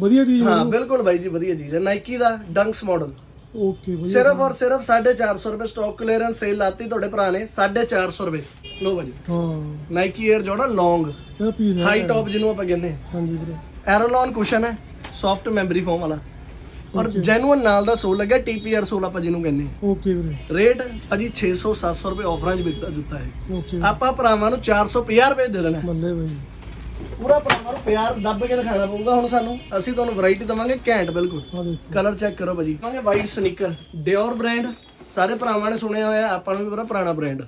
ਵਧੀਆ ਚੀਜ਼ ਹਾਂ ਬਿਲਕੁਲ ਬਾਈ ਜੀ ਵਧੀਆ ਚੀਜ਼ ਹੈ। ਨਾਈਕੀ ਦਾ ਡੰਕਸ ਮਾਡਲ ਓਕੇ ਸਿਰਫ ਔਰ ਸਿਰਫ 450 ਰੁਪਏ ਸਟਾਕ ਕਲੀਅਰੈਂਸ ਸੇਲ ਲਾਤੀ ਤੁਹਾਡੇ ਭਰਾ ਨੇ 450 ਰੁਪਏ। ਲੋ ਬਾਜੀ ਹਾਂ। ਨਾਈਕੀ 에ਅਰ ਜੋੜਾ ਲੌਂਗ ਇਹ ਪੀਸ ਹੈ। ਹਾਈ ਟੌਪ ਜਿਹਨੂੰ ਆਪਾਂ ਕਹਿੰਦੇ ਹਾਂ। ਹਾਂਜੀ ਵੀਰੇ। ਐਰੋਲੌਨ ਕੁਸ਼ਨ ਹੈ ਸੌਫਟ ਮੈਮਰੀ ਫੋਮ ਵਾਲਾ। ਔਰ ਜੈਨੂਅਨ ਨਾਲ ਦਾ ਸੋਲ ਲੱਗਿਆ ਟੀਪੀਆਰ ਸੋਲ ਆਪਾਂ ਜਿਹਨੂੰ ਕਹਿੰਦੇ ਹਾਂ। ਓਕੇ ਵੀਰੇ। ਰੇਟ ਭਾਜੀ 600 700 ਰੁਪਏ ਆਫਰਾਂ 'ਚ ਵਿਕਦਾ ਜੁੱਤਾ ਹੈ ਓਕੇ ਆਪਾਂ ਭਰਾਵਾਂ ਨੂੰ 450 ਰੁਪਏ ਦੇ ਦੇਣਾ। ਬੱਲੇ ਬਾਈ। ਪੂਰਾ ਭਰਾਵਾਂ ਨੂੰ ਪਿਆਰ ਦੱਬ ਕੇ ਦਿਖਾਣਾ ਪਊਗਾ ਹੁਣ ਸਾਨੂੰ। ਅਸੀਂ ਤੁਹਾਨੂੰ ਵੈਰਾਈਟੀ ਦਵਾਂਗੇ ਘੈਂਟ ਬਿਲਕੁਲ। ਕਲਰ ਚੈੱਕ ਕਰੋ ਭਾਜੀ। ਦਵਾਂਗੇ ਵਾਈਟ ਸਨੀਕਰ ਡਿਓਰ ਬ੍ਰਾਂਡ ਸਾਰੇ ਭਰਾਵਾਂ ਨੇ ਸੁਣਿਆ ਹੋਇਆ ਆਪਾਂ ਨੂੰ ਵੀ ਪਤਾ ਪੁਰਾਣਾ ਬ੍ਰਾਂਡ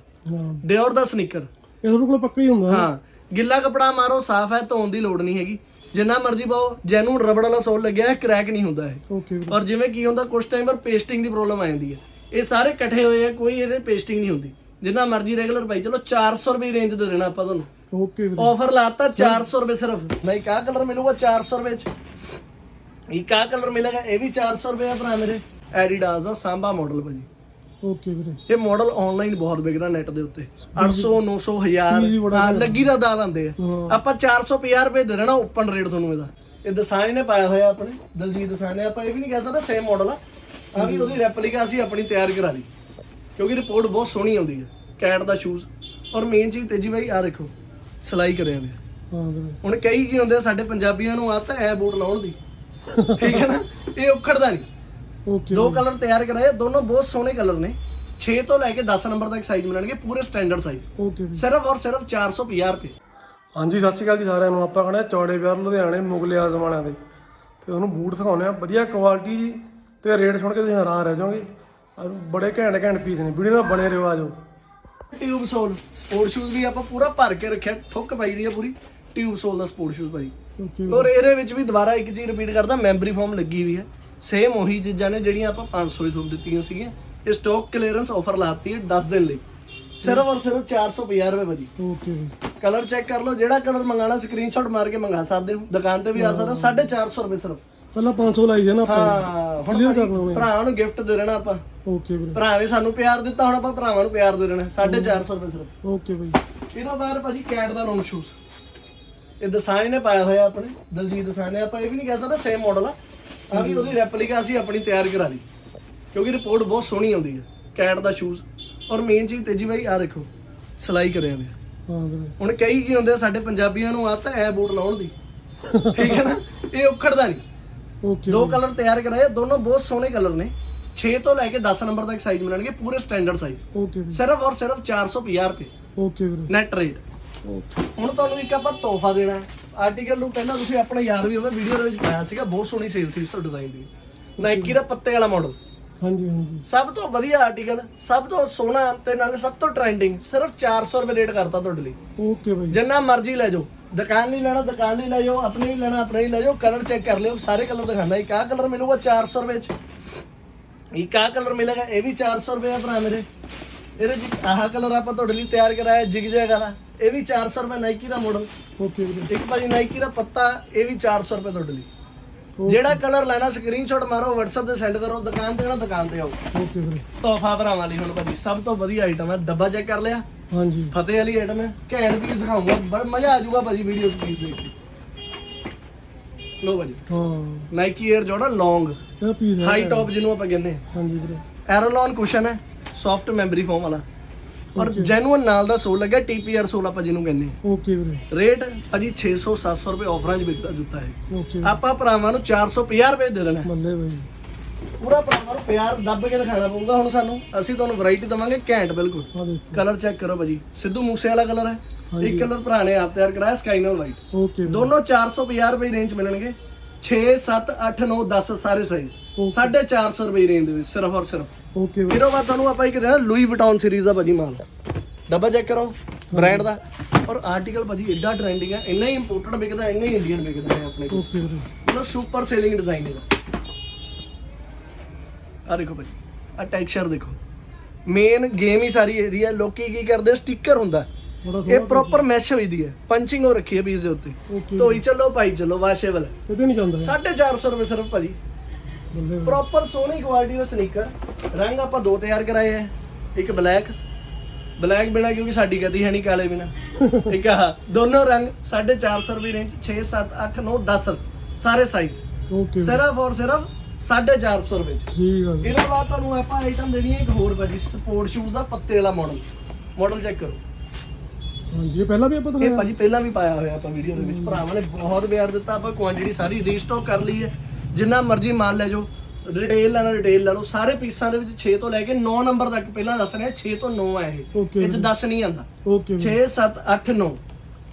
ਡਿਓਰ ਦਾ ਸਨੀਕਰ ਇਹ ਤੁਹਾਡੇ ਕੋਲ ਪੱਕਾ ਹੀ ਹੁੰਦਾ ਹਾਂ। ਗਿੱਲਾ ਕਪੜਾ ਮਾਰੋ ਸਾਫ਼ ਹੈ ਧੋਣ ਦੀ ਲੋੜ ਨਹੀਂ ਹੈਗੀ। ਜਿੰਨਾ ਮਰਜ਼ੀ ਪਾਓ ਜੈਨੂਨ ਰਬੜ ਵਾਲਾ ਸੋਲ ਲੱਗਿਆ ਹੈ ਕਰੈਕ ਨਹੀਂ ਹੁੰਦਾ ਇਹ। ਓਕੇ ਔਰ ਜਿਵੇਂ ਕੀ ਹੁੰਦਾ ਕੁਝ ਟਾਈਮ ਪਰ ਪੇਸਟਿੰਗ ਦੀ ਪ੍ਰੋਬਲਮ ਆ ਜਾਂਦੀ ਹੈ। ਇਹ ਸਾਰੇ ਇਕੱਠੇ ਹੋਏ ਆ ਕੋਈ ਇਹਦੇ ਪੇਸਟਿੰਗ ਨਹੀਂ ਹੁੰਦੀ। ਜਿੰਨਾ ਮਰਜ਼ੀ ਰੈਗੂਲਰ ਪਾਈ ਚਲੋ 400 ਰੁਪਏ ਰੇਂਜ ਦੇ ਦੇਣਾ ਆਪਾਂ ਤੁਹਾਨੂੰ। ਓਕੇ ਵੀਰੇ। ਆਫਰ ਲਾਤਾ 400 ਰੁਪਏ ਸਿਰਫ। ਨਹੀਂ ਕਾ ਕਲਰ ਮਿਲੂਗਾ 400 ਰੁਪਏ ਚ? ਇਹ ਕਾ ਕਲਰ ਮਿਲੇਗਾ? ਇਹ ਵੀ 400 ਰੁਪਏ ਆ ਭਰਾ ਮੇਰੇ। ਐਡੀਡਾਸ ਦਾ ਸਾਂਭਾ ਮਾਡਲ ਭਾਜੀ। ਓਕੇ ਵੀਰੇ। ਇਹ ਮਾਡਲ ਆਨਲਾਈਨ ਬਹੁਤ ਵਿਕਦਾ ਨੈਟ ਦੇ ਉੱਤੇ। 800 900 1000 ਜੀ, ਬੜਾ ਹਾਂ ਲੱਗੀ ਦਾ ਦਾਲ ਆਂਦੇ ਆ। ਆਪਾਂ 450 ਰੁਪਏ ਦੇ ਦੇਣਾ ਓਪਨ ਰੇਟ ਤੁਹਾਨੂੰ ਇਹਦਾ। ਇਹ ਦਸਾਂਝ ਨੇ ਪਾਇਆ ਹੋਇਆ ਆਪਣੇ। ਦਲਜੀਤ ਦਸਾਂਝ ਨੇ। ਆਪਾਂ ਇਹ ਵੀ ਨਹੀਂ ਕਹਿ ਸਕਦੇ ਸੇਮ ਮਾਡਲ ਆ। ਆ ਵੀ ਉਹਦੀ ਰੈਪਲੀਕਾ ਅਸੀਂ ਆਪਣੀ ਤਿਆਰ ਕਰਾ ਲਈ। ਕਿਉਂਕਿ ਰਿਪੋਰਟ ਬਹੁਤ ਸੋਹਣੀ ਆਉਂਦੀ ਹੈ ਕੈਟ ਦਾ ਸ਼ੂਜ਼ ਔਰ ਮੇਨ ਚੀਜ਼ ਤੇਜੀ ਬਾਈ ਆ ਦੇਖੋ ਸਿਲਾਈ ਕਰਿਆ ਹੋਇਆ। ਹਾਂ ਵੀਰੇ। ਹੁਣ ਕਈ ਕੀ ਹੁੰਦੇ ਆ, ਸਾਡੇ ਪੰਜਾਬੀਆਂ ਨੂੰ ਆਦਤ ਹੈ ਬੂਟ ਲਾਉਣ ਦੀ। ਠੀਕ ਹੈ ਨਾ? ਇਹ ਉਖੜਦਾ ਨਹੀਂ। ਓਕੇ ਦੋ ਕਲਰ ਤਿਆਰ ਕਰਾਏ ਆ, ਦੋਨੋਂ ਬਹੁਤ ਸੋਹਣੇ ਕਲਰ ਨੇ। 6 ਤੋਂ ਲੈ ਕੇ 10 ਨੰਬਰ ਤੱਕ ਸਾਈਜ਼ ਮਿਲਣਗੇ ਪੂਰੇ ਸਟੈਂਡਰਡ ਸਾਈਜ਼ ਓਕੇ ਸਿਰਫ ਔਰ ਸਿਰਫ 450 ਰੁਪਏ। ਹਾਂਜੀ ਸਤਿ ਸ਼੍ਰੀ ਅਕਾਲ ਜੀ ਸਾਰਿਆਂ ਨੂੰ। ਆਪਾਂ ਖੜੇ ਚੌੜੇ ਵਿਆਰ ਲੁਧਿਆਣੇ ਮੁਗਲੇ ਆਜ਼ਮ ਵਾਲਿਆਂ ਦੇ। ਤੇ ਤੁਹਾਨੂੰ ਬੂਟ ਦਿਖਾਉਂਦੇ ਆ ਵਧੀਆ ਕੁਆਲਿਟੀ ਜੀ ਤੇ ਰੇਟ ਸੁਣ ਕੇ ਤੁਸੀਂ ਹੈਰਾਨ ਰਹਿ ਜਾਓਗੇ। ਬੜੇ ਘੈਂਟ ਘੈਂਟ ਪੀਸ ਨੇ ਵੀਡੀਓ ਨਾਲ ਬਣੇ ਰਹੋ ਆਜੋ ਟਿਊਬ ਸੋਲ ਸਪੋਰਟ ਸ਼ੂਜ਼ ਵੀ ਆਪਾਂ ਪੂਰਾ ਭਰ ਕੇ ਰੱਖਿਆ ਠੁੱਕ ਪਾਈ ਦੀ ਆ ਪੂਰੀ। ਟਿਊਬ ਸੋਲ ਦਾ ਸਪੋਰਟ ਸ਼ੂਜ਼ ਭਾਈ ਔਰ ਇਹਦੇ ਵਿੱਚ ਵੀ ਦੁਬਾਰਾ ਇੱਕ ਚੀਜ਼ ਰਿਪੀਟ ਕਰਦਾ ਮੈਮਰੀ ਫਾਰਮ ਲੱਗੀ ਹੋਈ ਹੈ। ਸੇਮ ਉਹੀ ਚੀਜ਼ਾਂ ਨੇ ਜਿਹੜੀਆਂ ਆਪਾਂ 500 ਦੀ ਤੁਹਾਨੂੰ ਦਿੱਤੀਆਂ ਸੀਗੀਆਂ। ਇਹ ਸਟਾਕ ਕਲੀਅਰੈਂਸ ਆਫਰ ਲਾਤੀ ਹੈ 10 ਦਿਨ ਲਈ। ਸਿਰਫ ਔਰ ਸਿਰਫ 450 ਰੁਪਏ ਭਾਜੀ ਓਕੇ ਵੀਰੇ ਕਲਰ ਚੈੱਕ ਕਰ ਲਓ ਜਿਹੜਾ ਕਲਰ ਮੰਗਾਣਾ ਸਕਰੀਨਸ਼ਾਟ ਮਾਰ ਕੇ ਮੰਗਾ ਸਕਦੇ ਹੋ। ਦੁਕਾਨ ਤੇ ਵੀ ਆ ਸਕਦੇ ਹੋ 450 ਰੁਪਏ ਸਿਰਫ। ਪਹਿਲਾਂ 500 ਲਾਈ ਜੇ ਨਾ ਆਪਾਂ। ਹਾਂ ਹੁਣ Clear ਕਰਨਾ ਉਹਨੇ। ਭਰਾਵਾਂ ਨੂੰ ਗਿਫਟ ਦੇ ਦੇਣਾ ਆਪਾਂ। ਓਕੇ ਵੀਰੇ। ਭਰਾ ਨੇ ਸਾਨੂੰ ਪਿਆਰ ਦਿੱਤਾ ਹੁਣ ਆਪਾਂ ਭਰਾਵਾਂ ਨੂੰ ਪਿਆਰ ਦੇ ਦੇਣਾ 450 ਰੁਪਏ ਸਿਰਫ। ਓਕੇ ਬਾਈ। ਇਹਦਾ ਬਾਹਰ ਭਾਜੀ ਕੈਟ ਦਾ ਲੌਂਗ ਸ਼ੂਜ਼ ਇਹ ਦਸਾਂਝ ਨੇ ਪਾਇਆ ਹੋਇਆ ਆਪਣੇ ਦਲਜੀਤ ਦਸਾਂਝ ਨੇ। ਆਪਾਂ ਇਹ ਵੀ ਨਹੀਂ ਕਹਿ ਸਕਦੇ ਸੇਮ ਮਾਡਲ ਆ। ਆ ਵੀ ਉਹਦੀ ਰੈਪਲੀਕਾ ਅਸੀਂ ਆਪਣੀ ਤਿਆਰ ਕਰਾ ਲਈ। ਕਿਉਂਕਿ ਰਿਪੋਰਟ ਬਹੁਤ ਸੋਹਣੀ ਆਉਂਦੀ ਹੈ ਕੈਟ ਦਾ ਸ਼ੂਜ਼ ਔਰ ਮੇਨ ਚੀਜ਼ ਤੇਜੀ ਬਾਈ ਆ ਦੇਖੋ ਸਿਲਾਈ ਕਰਿਆ ਹੋਇਆ। ਹਾਂ ਵੀਰੇ ਹੁਣ ਕਈ ਕੀ ਹੁੰਦੇ ਆ, ਸਾਡੇ ਪੰਜਾਬੀਆਂ ਨੂੰ ਆਦਤ ਹੈ ਬੂਟ ਲਾਉਣ ਦੀ। ਠੀਕ ਹੈ ਨਾ? ਇਹ ਉਖੜਦਾ ਨਹੀਂ। ਓਕੇ ਦੋ ਕਲਰ ਤਿਆਰ ਕਰਾਏ ਆ, ਦੋਨੋਂ ਬਹੁਤ ਸੋਹਣੇ ਕਲਰ ਨੇ। 6 ਤੋਂ ਲੈ ਕੇ 10 ਨੰਬਰ ਤੱਕ ਸਾਈਜ਼ ਮਿਲਣਗੇ ਪੂਰੇ ਸਟੈਂਡਰਡ ਸਾਈਜ਼ ਓਕੇ ਵੀਰੇ। ਸਿਰਫ ਔਰ ਸਿਰਫ 450 ਰੁਪਏ। ਓਕੇ ਵੀਰੇ। ਨੈਟ ਰੇਟ ਓਕੇ ਹੁਣ ਤੁਹਾਨੂੰ ਇੱਕ ਆਪਾਂ ਤੋਹਫਾ ਦੇਣਾ ਹੈ। ਆਰਟੀਕਲ ਨੂੰ ਪਹਿਲਾਂ ਤੁਸੀਂ ਆਪਣਾ ਯਾਦ ਵੀ ਹੋਵੇ ਵੀਡੀਓ ਦੇ ਵਿੱਚ ਪਾਇਆ ਸੀਗਾ ਬਹੁਤ ਸੋਹਣੀ ਸੇਲ ਸੀ ਇਸ ਡਿਜ਼ਾਈਨ ਦੀ। ਨਾਈਕੀ ਦਾ ਪੱਤੇ ਵਾਲਾ ਮਾਡਲ ਹਾਂਜੀ ਹਾਂਜੀ। ਸਭ ਤੋਂ ਵਧੀਆ ਆਰਟੀਕਲ ਸਭ ਤੋਂ ਸੋਹਣਾ ਤੇ ਨਾਲੇ ਸਭ ਤੋਂ ਟ੍ਰੈਂਡਿੰਗ ਸਿਰਫ 400 ਰੁਪਏ ਰੇਟ ਕਰਤਾ ਤੁਹਾਡੇ ਲਈ। ਓਕੇ ਬਾਈ। ਜਿੰਨਾ ਮਰਜ਼ੀ ਲੈ ਜਾਓ। ਦੁਕਾਨ ਲਈ ਲੈਣਾ ਦੁਕਾਨ ਲਈ ਲੈ ਜਾਓ ਆਪਣੇ ਲਈ ਲੈਣਾ ਆਪਣੇ ਲਈ ਲੈ ਜਾਓ ਕਲਰ ਚੈੱਕ ਕਰ ਲਿਓ ਸਾਰੇ ਕਲਰ ਦਿਖਾਣਾ। ਇੱਕ ਆਹ ਕਲਰ ਮਿਲੂਗਾ 400 ਰੁਪਏ ਚ। ਇੱਕ ਆਹ ਕਲਰ ਮਿਲੇਗਾ ਇਹ ਵੀ 400 ਰੁਪਏ ਦਾ ਭਰਾ ਮੇਰੇ। ਇਹਦੇ ਚ ਆਹ ਕਲਰ ਆਪਾਂ ਤੁਹਾਡੇ ਲਈ ਤਿਆਰ ਕਰਾਇਆ ਜਿਗ ਜੈਗ ਵਾਲਾ। ਇਹ ਵੀ 400 ਰੁਪਏ ਨਾਈਕੀ ਦਾ ਮਾਡਲ ਓਕੇ ਵੀਰੇ। ਇੱਕ ਭਾਜੀ ਨਾਈਕੀ ਦਾ ਪੱਤਾ ਇਹ ਵੀ 400 ਰੁਪਏ ਤੁਹਾਡੇ ਲਈ। ਜਿਹੜਾ ਕਲਰ ਲੈਣਾ ਸਕਰੀਨਸ਼ਾਟ ਮਾਰੋ WhatsApp ਤੇ ਸੈਂਡ ਕਰੋ ਦੁਕਾਨ ਤੇ ਨਾ ਦੁਕਾਨ ਤੇ ਆਓ। ਓਕੇ ਵੀਰੇ। ਤੋਹਫਾ ਭਰਾਵਾਂ ਲਈ ਹੁਣ ਭਾਜੀ ਸਭ ਤੋਂ ਵਧੀਆ ਆਈਟਮ ਹੈ ਡੱਬਾ ਚੈੱਕ ਕਰ ਲਿਆ। ਹਾਂਜੀ। ਫਤਿਹ ਵਾਲੀ ਆਈਟਮ ਹੈ ਘੈਂਟ ਪੀਸ ਦਿਖਾਉਂਗਾ ਬੜਾ ਮਜ਼ਾ ਆ ਜਾਊਗਾ ਭਾਜੀ ਵੀਡੀਓ ਪੀਸ ਦੇਖ ਕੇ। ਲੋ ਭਾਜੀ। ਹਾਂ। ਨਾਈਕੀ 에ਅਰ ਜੋੜਾ ਲੌਂਗ ਇਹ ਪੀਸ ਹੈ। ਹਾਈ ਟੌਪ ਜਿਹਨੂੰ ਆਪਾਂ ਕਹਿੰਦੇ। ਹਾਂ ਹਾਂਜੀ ਵੀਰੇ। ਐਰੋਲੌਨ ਕੁਸ਼ਨ ਹੈ ਸੌਫਟ ਮੈਮਰੀ ਫੋਮ ਵਾਲਾ। ਔਰ ਜੈਨੂਅਨ ਨਾਲ ਦਾ ਸੋਲ ਲੱਗਿਆ ਟੀਪੀਆਰ ਸੋਲ ਆਪਾਂ ਜਿਹਨੂੰ ਕਹਿੰਦੇ ਹਾਂ। ਓਕੇ ਵੀਰੇ। ਰੇਟ ਭਾਜੀ 600 700 ਰੁਪਏ ਆਫਰਾਂ 'ਚ ਵਿਕਦਾ ਜੁੱਤਾ ਹੈ। ਓਕੇ ਆਪਾਂ ਭਰਾਵਾਂ ਨੂੰ 450 ਰੁਪਏ ਦੇ ਦੇਣਾ। ਬੱਲੇ ਬਾਈ। ਪੂਰਾ ਭਰਾਵਾਂ ਨੂੰ ਪਿਆਰ ਦੱਬ ਕੇ ਦਿਖਾਣਾ ਪਊਗਾ ਹੁਣ ਸਾਨੂੰ। ਅਸੀਂ ਤੁਹਾਨੂੰ ਵੈਰਾਈਟੀ ਦਵਾਂਗੇ ਘੈਂਟ ਬਿਲਕੁਲ। ਆ ਕਲਰ ਚੈੱਕ ਕਰੋ ਭਾਜੀ। ਸਿੱਧੂ ਮੂਸੇ ਵਾਲਾ ਕਲਰ ਹੈ। ਇੱਕ ਕਲਰ ਭਰਾ ਨੇ ਆਪ ਤਿਆਰ ਕਰਾਇਆ ਸਕਾਈ ਨਾਲ ਵਾਈਟ ਓਕੇ ਦੋਨੋਂ 450 ਰੁਪਏ ਰੇਂਜ ਮਿਲਣਗੇ। 6 7 8 9 10 ਸਾਰੇ ਸਾਈਜ਼ Okay. 450 ਰੁਪਏ ਰੇਂਜ ਦੇ ਵਿੱਚ ਸਿਰਫ ਔਰ ਸਿਰਫ। ਓਕੇ ਵੀਰੇ ਫਿਰ ਉਹ ਬਾਅਦ ਤੁਹਾਨੂੰ ਆਪਾਂ ਇੱਕ ਦੇਣਾ ਲੂਈ ਵਿਟਾਉਨ ਸੀਰੀਜ਼ ਦਾ ਭਾਜੀ ਮਾਲ। ਡੱਬਾ ਚੈੱਕ ਕਰੋ ਬ੍ਰਾਂਡ ਦਾ। ਔਰ ਆਰਟੀਕਲ ਭਾਜੀ ਐਡਾ ਟ੍ਰੈਂਡਿੰਗ ਹੈ ਇੰਨਾ ਹੀ ਇੰਪੋਰਟਡ ਵਿਕਦਾ ਇੰਨਾ ਹੀ ਇੰਡੀਅਨ ਵਿਕਦਾ ਹੈ ਆਪਣੇ ਕੋਲ। ਓਕੇ ਵੀਰੇ। ਮਤਲਬ ਸੁਪਰ ਸੇਲਿੰਗ ਡਿਜ਼ਾਈਨ ਇਹਦਾ। ਆ ਦੇਖੋ ਭਾਜੀ ਆ ਟੈਕਸਚਰ ਦੇਖੋ। ਮੇਨ ਗੇਮ ਹੀ ਸਾਰੀ ਇਹਦੀ ਹੈ ਲੋਕੀ ਕੀ ਕਰਦੇ ਸਟicker ਹੁੰਦਾ। ਇਹ ਪ੍ਰੋਪਰ ਮੈਸ਼ ਹੋਈ ਦੀ ਹੈ। ਪੰਚਿੰਗ ਹੋ ਰੱਖੀ ਹੈ ਪੀਸ ਦੇ ਉੱਤੇ। ਧੋਈ ਚੱਲੋ ਭਾਈ ਚੱਲੋ ਵਾਸ਼ੇਬਲ ਕਿਤੇ ਨਹੀਂ ਜਾਂਦਾ। ਹੈ 450 ਰੁਪਏ ਸਿਰਫ ਭਾਜੀ। ਪ੍ਰੋਪਰ ਸੋਹਣੀ ਕੁਆਲਿਟੀ ਦਾ ਸਨੀਕਰ ਰੰਗ ਆਪਾਂ ਦੋ ਤਿਆਰ ਕਰਾਏ ਹੈ ਇੱਕ ਬਲੈਕ ਬਲੈਕ ਬਿਨਾ ਕਿਉਂਕਿ ਸਾਡੀ ਗਤੀ ਹੈ ਨਹੀਂ ਕਾਲੇ ਬਿਨਾ। ਇੱਕ ਆ ਦੋਨੋਂ ਰੰਗ 450 ਰੁਪਏ ਰੇਂਜ 6 7 8 9 10 ਸਾਰੇ ਸਾਈਜ਼ ਓਕੇ ਸਿਰਫ ਔਰ ਸਿਰਫ 450 ਰੁਪਏ ਠੀਕ ਆ ਇਹਦੇ ਬਾਅਦ ਤੁਹਾਨੂੰ ਆਪਾਂ ਆਈਟਮ ਦੇਣੀ ਹੈ ਇੱਕ ਹੋਰ ਭਾਜੀ ਸਪੋਰਟ ਸ਼ੂਜ਼ ਦਾ ਪੱਤੇ ਵਾਲਾ ਮਾਡਲ ਮਾਡਲ ਚੈੱਕ ਕਰੋ। ਹਾਂਜੀ ਇਹ ਪਹਿਲਾਂ ਵੀ ਆਪਾਂ ਇਹ ਦਿਖਾਇਆ ਭਾਜੀ ਪਹਿਲਾਂ ਵੀ ਪਾਇਆ ਹੋਇਆ ਆਪਾਂ ਵੀਡੀਓ ਦੇ ਵਿੱਚ। ਭਰਾਵਾਂ ਨੇ ਬਹੁਤ ਪਿਆਰ ਦਿੱਤਾ ਆਪਾਂ ਕੁਆਂਟੀਟੀ ਸਾਰੀ ਰੀਸਟਾਕ ਕਰ ਲਈ ਹੈ। ਜਿੰਨਾ ਮਰਜ਼ੀ ਮਾਲ ਲੈ ਜਾਓ ਰਿਟੇਲ ਲੈਣਾ ਰਿਟੇਲ ਲੈ ਲਓ ਸਾਰੇ ਪੀਸਾਂ ਦੇ ਵਿੱਚ 6 ਤੋਂ ਲੈ ਕੇ 9 ਨੰਬਰ ਤੱਕ ਪਹਿਲਾਂ ਦੱਸ ਰਿਹਾ 6 ਤੋਂ 9 ਹੈ ਇਹ। Okay ਇਹ ਚ 10 ਨਹੀਂ ਆਂਦਾ ਓਕੇ 6 7 8 9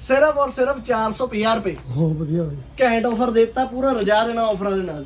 ਸਿਰਫ ਔਰ ਸਿਰਫ 450 ਰੁਪਏ। ਬਹੁਤ ਵਧੀਆ ਬਾਈ। ਘੈਂਟ ਆਫਰ ਦਿੱਤਾ ਪੂਰਾ ਰਜਾ ਦੇਣਾ ਆਫਰਾਂ ਦੇ ਨਾਲ।